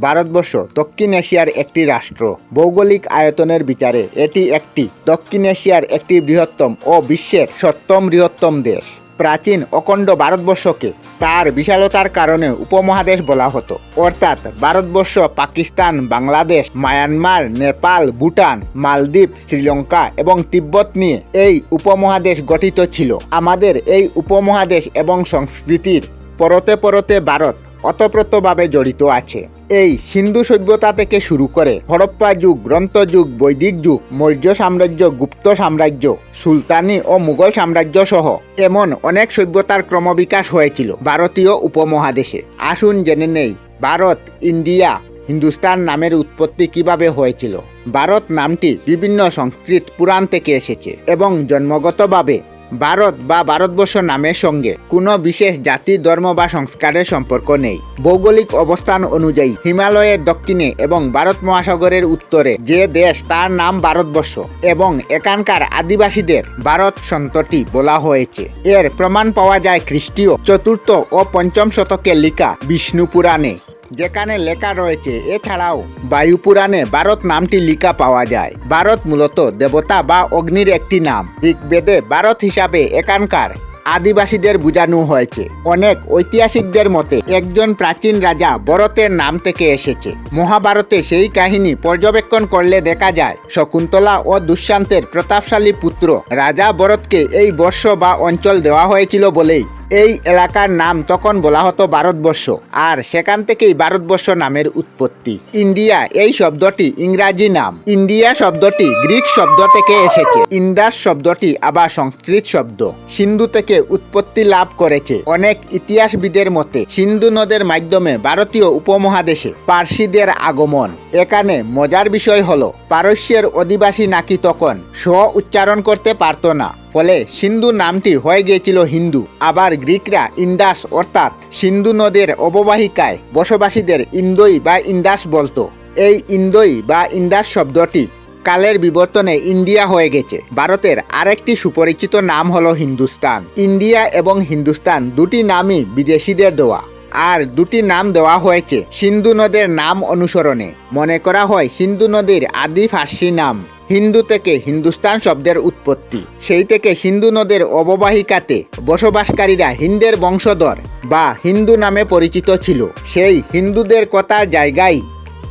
ভারতবর্ষ দক্ষিণ এশিয়ার একটি রাষ্ট্র। ভৌগোলিক আয়তনের বিচারে এটি একটি দক্ষিণ এশিয়ার একটি বৃহত্তম ও বিশ্বের সপ্তম বৃহত্তম দেশ। প্রাচীন অখণ্ড ভারতবর্ষকে তার বিশালতার কারণে উপমহাদেশ বলা হতো। অর্থাৎ ভারতবর্ষ, পাকিস্তান, বাংলাদেশ, মায়ানমার, নেপাল, ভুটান, মালদ্বীপ, শ্রীলঙ্কা এবং তিব্বত নিয়ে এই উপমহাদেশ গঠিত ছিল। আমাদের এই উপমহাদেশ এবং সংস্কৃতির পরতে পরতে ভারত অতপ্রতভাবে জড়িত আছে। এই সিন্ধু সভ্যতা থেকে শুরু করে হরপ্পা যুগ, গ্রন্থ যুগ, বৈদিক যুগ, মৌর্য সাম্রাজ্য, গুপ্ত সাম্রাজ্য, সুলতানি ও মুঘল সাম্রাজ্য সহ এমন অনেক সভ্যতার ক্রমবিকাশ হয়েছিল ভারতীয় উপমহাদেশে। আসুন জেনে নেই, ভারত, ইন্ডিয়া, হিন্দুস্তান নামের উৎপত্তি কীভাবে হয়েছিল। ভারত নামটি বিভিন্ন সংস্কৃত পুরাণ থেকে এসেছে এবং জন্মগতভাবে ভারত বা ভারতবর্ষ নামের সঙ্গে। কোনো বিশেষ জাতি, ধর্ম বা সংস্কারের সম্পর্ক নেই। ভৌগোলিক অবস্থান অনুযায়ী হিমালয়ের দক্ষিণে এবং ভারত মহাসাগরের উত্তরে যে দেশ, তার নাম ভারতবর্ষ এবং এখানকার আদিবাসীদের ভারত সন্ততি বলা হয়েছে। এর প্রমাণ পাওয়া যায় খ্রিস্টীয় চতুর্থ ও পঞ্চম শতকে লিখা বিষ্ণু পুরাণে। যেখানে লেখা রয়েছে, এছাড়াও বায়ুপুরাণে ভারত নামটি লিখা পাওয়া যায়। ভারত মূলত দেবতা বা অগ্নির একটি নাম। ঋগ্বেদে ভারত হিসাবে এখানকার আদিবাসীদের বোঝানো হয়েছে। অনেক ঐতিহাসিকদের মতে, একজন প্রাচীন রাজা ভরতের নাম থেকে এসেছে। মহাভারতে সেই কাহিনী পর্যবেক্ষণ করলে দেখা যায়, শকুন্তলা ও দুষ্যান্তের প্রতাপশালী পুত্র রাজা ভরতকে এই বর্ষ বা অঞ্চল দেওয়া হয়েছিল বলেই এই এলাকার নাম তখন বলা হতো ভারতবর্ষ, আর সেখান থেকেই ভারতবর্ষ নামের উৎপত্তি। ইন্ডিয়া এই শব্দটি ইংরাজি নাম। ইন্ডিয়া শব্দটি গ্রিক শব্দ থেকে এসেছে। ইন্দাস শব্দটি আবার সংস্কৃত শব্দ। সিন্ধু থেকে উৎপত্তি লাভ করেছে অনেক ইতিহাসবিদের মতে। সিন্ধু নদের মাধ্যমে ভারতীয় উপমহাদেশে পার্সিদের আগমন। এখানে মজার বিষয় হলো, পারস্যের অধিবাসী নাকি তখন স্ব উচ্চারণ করতে পারতো না। ফলে সিন্ধু নামটি হয়ে গিয়েছিল হিন্দু। আবার গ্রিকরা ইন্দাস অর্থাৎ সিন্ধু নদের অববাহিকায় বসবাসীদের ইন্দোই বা ইন্দাস বলতো। এই ইন্দোই বা ইন্দাস শব্দটি কালের বিবর্তনে ইন্ডিয়া হয়ে গেছে। ভারতের আরেকটি সুপরিচিত নাম হলো হিন্দুস্তান। ইন্ডিয়া এবং হিন্দুস্তান দুটি নামই বিদেশিদের দেওয়া। আর দুটি নাম দেওয়া হয়েছে সিন্ধু নদের নাম অনুসরণে। মনে করা হয় সিন্ধু নদীর আদি ফার্সি নাম। হিন্দু থেকে হিন্দুস্তান শব্দের উৎপত্তি। সেই থেকে সিন্ধু নদের অববাহিকাতে বসবাসকারীরা হিন্দের বংশধর বা হিন্দু নামে পরিচিত ছিল। সেই হিন্দুদের কথার জায়গায়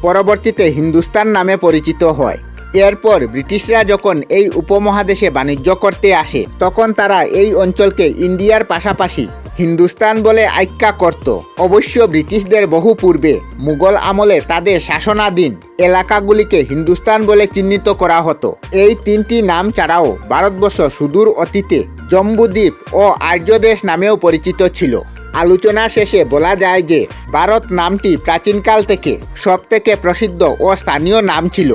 পরবর্তীতে হিন্দুস্তান নামে পরিচিত হয়। এরপর ব্রিটিশরা যখন এই উপমহাদেশে বাণিজ্য করতে আসে, তখন তারা এই অঞ্চলকে ইন্ডিয়ার পাশাপাশি হিন্দুস্তান বলে আখ্যা করত। অবশ্য ব্রিটিশদের বহু পূর্বে মুঘল আমলে তাদের শাসনাধীন এলাকাগুলিকে হিন্দুস্তান বলে চিহ্নিত করা হতো। এই তিনটি নাম ছাড়াও ভারতবর্ষ সুদূর অতীতে জম্বুদ্বীপ ও আর্যদেশ নামেও পরিচিত ছিল। আলোচনা শেষে বলা যায় যে ভারত নামটি প্রাচীনকাল থেকে সবথেকে প্রসিদ্ধ ও স্থানীয় নাম ছিল।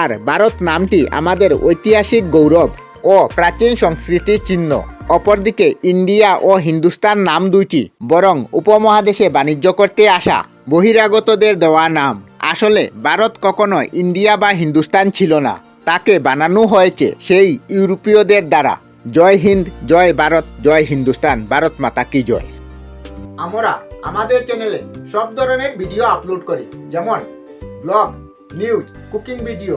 আর ভারত নামটি আমাদের ঐতিহাসিক গৌরব ও প্রাচীন সংস্কৃতির চিহ্ন। অপরদিকে ইন্ডিয়া ও হিন্দুস্তান নাম দুইটি, বরং উপমহাদেশে বাণিজ্য করতে আসা বহিরাগতদের দেওয়া নাম। আসলে ভারত কখনো ইন্ডিয়া বা হিন্দুস্তান ছিল না, তাকে বানানো হয়েছে সেই ইউরোপীয়দের দ্বারা। জয় হিন্দ, জয় ভারত, জয় হিন্দুস্তান, ভারত মাতা কি জয়। আমরা আমাদের চ্যানেলে সব ধরনের ভিডিও আপলোড করি, যেমন ব্লগ, নিউজ, কুকিং ভিডিও